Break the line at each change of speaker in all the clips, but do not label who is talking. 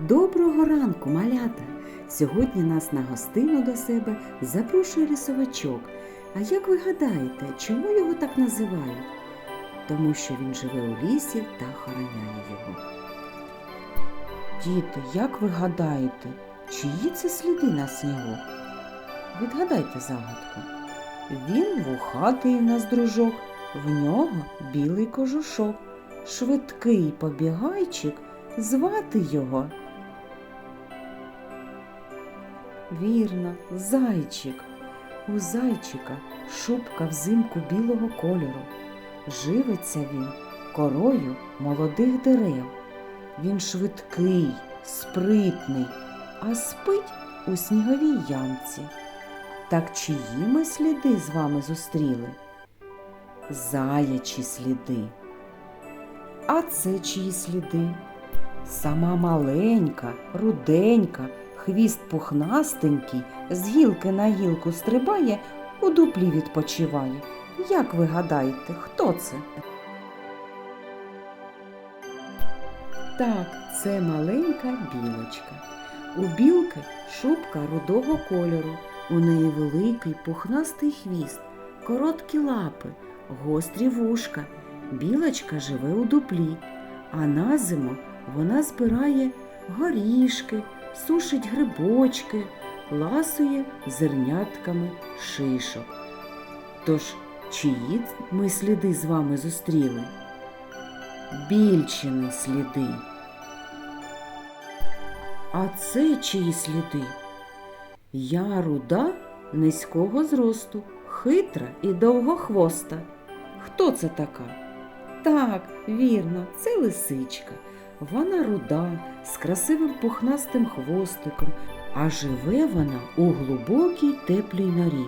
Доброго ранку, малята! Сьогодні нас на гостину до себе запрошує лісовичок. А як ви гадаєте, чому його так називають? Тому що він живе у лісі та охороняє його. Діти, як ви гадаєте, чиї це сліди на снігу? Відгадайте загадку. Він вухатий нас дружок, в нього білий кожушок, швидкий побігайчик, звати його. Вірно, зайчик. У зайчика шубка взимку білого кольору. Живиться він корою молодих дерев. Він швидкий, спритний, а спить у сніговій ямці. Так чиї ми сліди з вами зустріли? Заячі сліди. А це чиї сліди? Сама маленька, руденька, хвіст пухнастенький, з гілки на гілку стрибає, у дуплі відпочиває. Як ви гадаєте, хто це? Так, це маленька білочка. У білки шубка рудого кольору, у неї великий пухнастий хвіст, короткі лапи, гострі вушка. Білочка живе у дуплі, а на зиму вона збирає горішки, сушить грибочки, ласує зернятками шишок. Тож, чиї ми сліди з вами зустріли? Більчини сліди. А це чиї сліди? Я руда низького зросту, хитра і довгохвоста. Хто це така? Так, вірно, це лисичка. Вона руда, з красивим пухнастим хвостиком, а живе вона у глибокій теплій норі.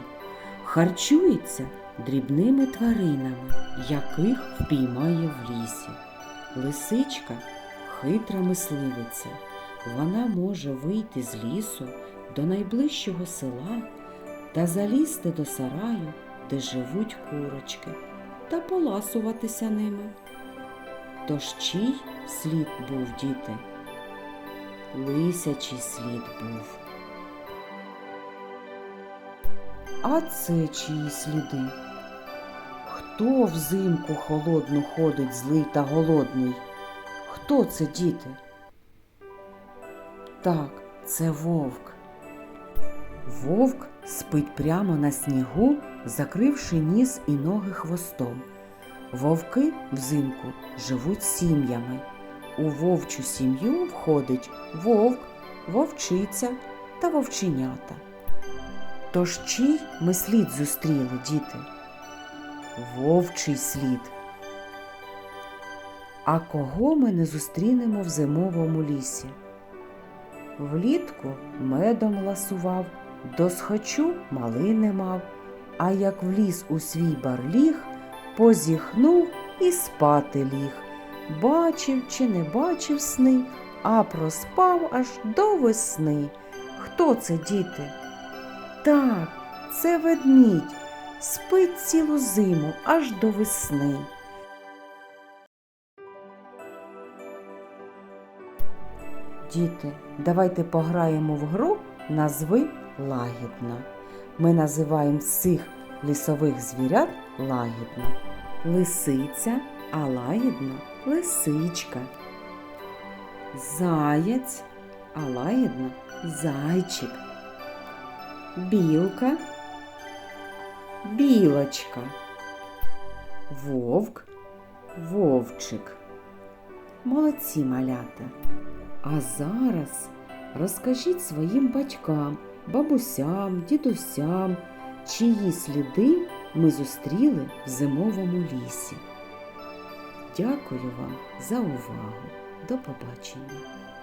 Харчується дрібними тваринами, яких впіймає в лісі. Лисичка хитра мисливиця. Вона може вийти з лісу до найближчого села та залізти до сараю, де живуть курочки, та поласуватися ними. Тож чий слід був діти? Лисячий слід був. А це чиї сліди? Хто взимку холодну ходить злий та голодний? Хто це діти? Так, це вовк. Вовк спить прямо на снігу, закривши ніс і ноги хвостом. Вовки взимку живуть сім'ями. У вовчу сім'ю входить вовк, вовчиця та вовченята. Тож чий ми слід зустріли, діти? Вовчий слід. А кого ми не зустрінемо в зимовому лісі? Влітку медом ласував, досхочу малини мав, а як вліз у свій барліг, позіхнув і спати ліг. Бачив чи не бачив сни, а проспав аж до весни. Хто це, діти? Так, це ведмідь, спить цілу зиму аж до весни. Діти, давайте пограємо в гру назви лагідно. Ми називаємо всіх лісових звірят лагідно. Лисиця, а лагідно лисичка. Заєць, а лагідно зайчик. Білка, білочка. Вовк, вовчик. Молодці малята. А зараз розкажіть своїм батькам, бабусям, дідусям, чиї сліди ми зустріли в зимовому лісі. Дякую вам за увагу. До побачення!